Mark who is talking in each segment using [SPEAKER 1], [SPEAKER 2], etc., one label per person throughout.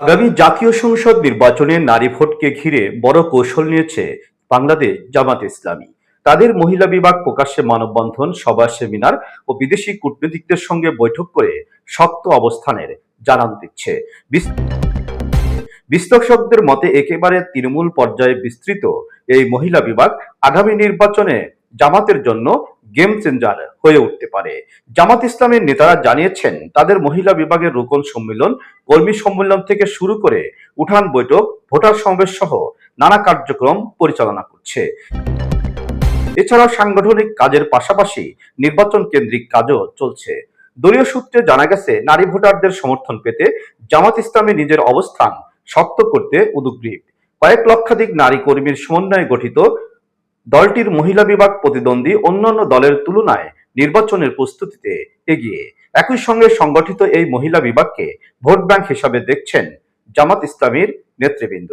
[SPEAKER 1] আগামী জাতীয় সংসদ নির্বাচনে নারী ভোটকে ঘিরে বড় কৌশল নিয়েছে বাংলাদেশ জামাত ইসলামী। তাদের মহিলা বিভাগ প্রকাশ্যে মানববন্ধন, সভা, সেমিনার ও বিদেশি কূটনীতিকদের সঙ্গে বৈঠক করে শক্ত অবস্থানের জানান দিচ্ছে। বিশ্লেষকদের মতে, একেবারে তৃণমূল পর্যায়ে বিস্তৃত এই মহিলা বিভাগ আগামী নির্বাচনে জামাতের জন্য গেম চেঞ্জার হয়ে উঠতে পারে। জামাত ইসলামের নেতারা জানিয়েছেন, তাদের মহিলা বিভাগের রোকন সম্মেলন, কর্মী সম্মেলন থেকে শুরু করে উঠান বৈঠক, ভোটার সমাবেশ সহ নানা কার্যক্রম পরিচালনা করছে। এছাড়াও সাংগঠনিক কাজের পাশাপাশি নির্বাচন কেন্দ্রিক কাজও চলছে। দলীয় সূত্রে জানা গেছে, নারী ভোটারদের সমর্থন পেতে জামাত ইসলামী নিজের অবস্থান শক্ত করতে উদ্গ্রীব। কয়েক লক্ষাধিক নারী কর্মীর সমন্বয়ে গঠিত দলটির মহিলা বিভাগ প্রতিদ্বন্দ্বী অন্যান্য দলের তুলনায় নির্বাচনের প্রস্তুতিতে এগিয়ে। একই সঙ্গে সংগঠিত এই মহিলা বিভাগকে ভোট ব্যাংক হিসাবে দেখছেন জামাত ইসলামীর নেতৃবৃন্দ।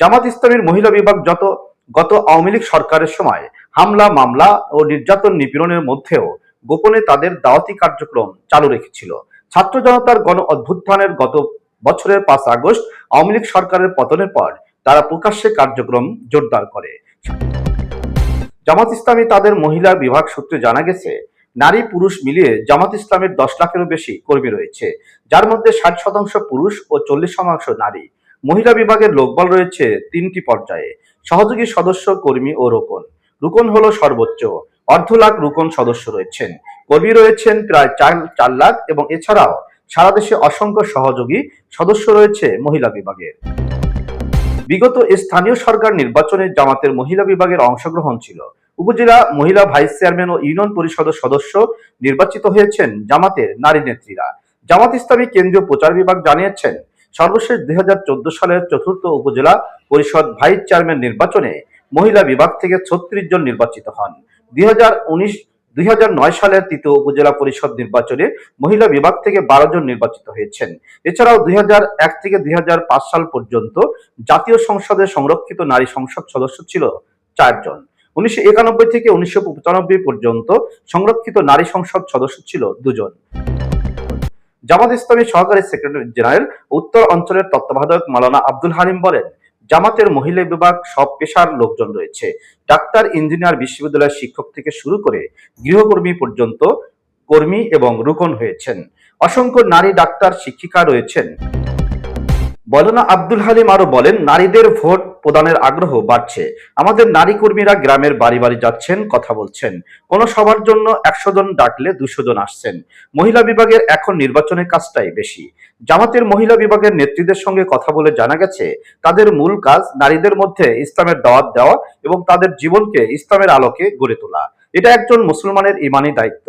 [SPEAKER 1] জামাত ইসলামীর মহিলা বিভাগ যত, গত আওয়ামী লীগ সরকারের সময় হামলা, মামলা ও নির্যাতন নিপীড়নের মধ্যেও গোপনে তাদের দাওয়াতি কার্যক্রম চালু রেখেছিল। ছাত্র জনতার গণ অভ্যুত্থানের গত বছরের পাঁচ আগস্ট আওয়ামী লীগ সরকারের পতনের পর তারা প্রকাশ্যে কার্যক্রম জোরদার করে। জামাত ইসলামী তাদের মহিলা বিভাগ সূত্রে জানা গেছে, নারী পুরুষ মিলিয়ে জামাত ইসলামের দশ লাখেরও বেশি কর্মী রয়েছে। যার মধ্যে ষাট শতাংশ পুরুষ ও চল্লিশ শতাংশ নারী। মহিলা বিভাগের লোকবল রয়েছে তিনটি পর্যায়ে, সহযোগী সদস্য, কর্মী ও রোকন রুকন হলো সর্বোচ্চ। অর্ধ লাখ রুকন সদস্য রয়েছেন। কর্মী রয়েছেন প্রায় চার চার লাখ এবং এছাড়াও সারা দেশে অসংখ্য সহযোগী সদস্য রয়েছে মহিলা বিভাগের। বিগত স্থানীয় সরকার নির্বাচনে জামাতের মহিলা বিভাগের অংশগ্রহণ ছিল। উপজেলা মহিলা ভাইস চেয়ারম্যান ও ইউনিয়ন পরিষদের সদস্য নির্বাচিত হয়েছেন জামাতের নারী নেত্রীরা। জামাত ইসলামী কেন্দ্রীয় প্রচার বিভাগ জানিয়েছেন, সর্বশেষ দুই হাজার চোদ্দ সালের চতুর্থ উপজেলা পরিষদ ভাইস চেয়ারম্যান নির্বাচনে মহিলা বিভাগ থেকে ছত্রিশ জন নির্বাচিত হন। দুই হাজার উনিশ দুই হাজার নয় সালের তৃতীয় উপজেলা পরিষদ নির্বাচনে মহিলা বিভাগ থেকে বারো জন নির্বাচিত হয়েছেন। এছাড়াও দুই থেকে দুই হাজার পাঁচ সাল পর্যন্ত জাতীয় সংসদে সংরক্ষিত নারী সংসদ সদস্য ছিল চারজন উনিশশো একানব্বই থেকে উনিশশো পঁচানব্বই পর্যন্ত সংরক্ষিত নারী সংসদ সদস্য ছিল দুজন। জামাত ইসলামী সহকারী সেক্রেটারি জেনারেল উত্তর অঞ্চলের তত্ত্বাবধায়ক মালানা আব্দুল হালিম বলেন জামাতের মহিলা বিভাগ, সব পেশার লোকজন রয়েছে। ডাক্তার, ইঞ্জিনিয়ার, বিশ্ববিদ্যালয়ের শিক্ষক থেকে শুরু করে গৃহকর্মী পর্যন্ত কর্মী এবং রুকন হয়েছেন। অসংখ্য নারী ডাক্তার, শিক্ষিকা রয়েছেন। বলনা আব্দুল হালিম আরও বলেন, নারীদের ভোট প্রদানের আগ্রহ বাড়ছে। আমাদের নারী কর্মীরা গ্রামের বাড়ি বাড়ি যাচ্ছেন, কথা বলছেন। কোন সবার জন্য একশো জন ডাকলে দুশো জন আসছেন। মহিলা বিভাগের এখন নির্বাচনের কাজটাই বেশি। জামাতের মহিলা বিভাগের নেত্রীদের সঙ্গে কথা বলে জানা গেছে, তাদের মূল কাজ নারীদের মধ্যে ইসলামের দাওয়াত দেওয়া এবং তাদের জীবনকে ইসলামের আলোকে গড়ে তোলা। এটা একজন মুসলমানের ইমানি দায়িত্ব।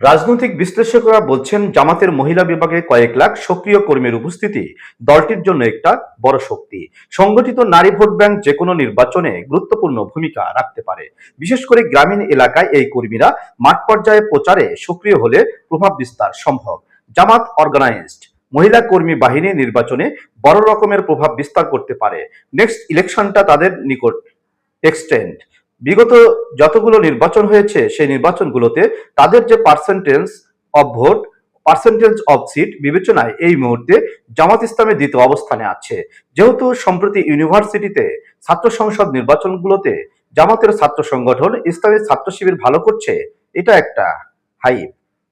[SPEAKER 1] রাজনৈতিক বিশ্লেষকরা বলছেন, জামাতের মহিলা বিভাগে কয়েক লাখ সক্রিয় কর্মীর উপস্থিতি দলটির জন্য একটা বড় শক্তি। সংগঠিত নারী ভোট ব্যাংক যে কোনো নির্বাচনে গুরুত্বপূর্ণ ভূমিকা রাখতে পারে। বিশেষ করে গ্রামীণ এলাকায় এই কর্মীরা মাঠ পর্যায়ে প্রচারে সক্রিয় হলে প্রভাব বিস্তার সম্ভব। জামাত অর্গানাইজড। মহিলা কর্মী বাহিনী নির্বাচনে বড় রকমের প্রভাব বিস্তার করতে পারে। নেক্সট ইলেকশনটা তাদের নিকট এক্সটেন্ড। বিগত যতগুলো নির্বাচন হয়েছে, সেই নির্বাচনগুলোতে তাদের যে percentage of vote percentage of seat বিবেচনায় এই মুহূর্তে জামাত ইসলামের দ্বিতীয় অবস্থানে আছে। যেহেতু সম্প্রতি ইউনিভার্সিটিতে ছাত্র সংসদ নির্বাচনগুলোতে জামাতের ছাত্র সংগঠন ইসলামের ছাত্র শিবির ভালো করছে, এটা একটা হাইপ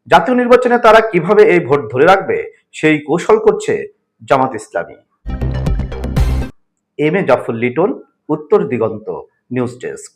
[SPEAKER 1] জাতীয় নির্বাচনে তারা কীভাবে এই ভোট ধরে রাখবে, সেই কৌশল করছে জামাত ইসলামী। এম এ জাফর লিটন উত্তর দিগন্ত, নিউজ ডেস্ক।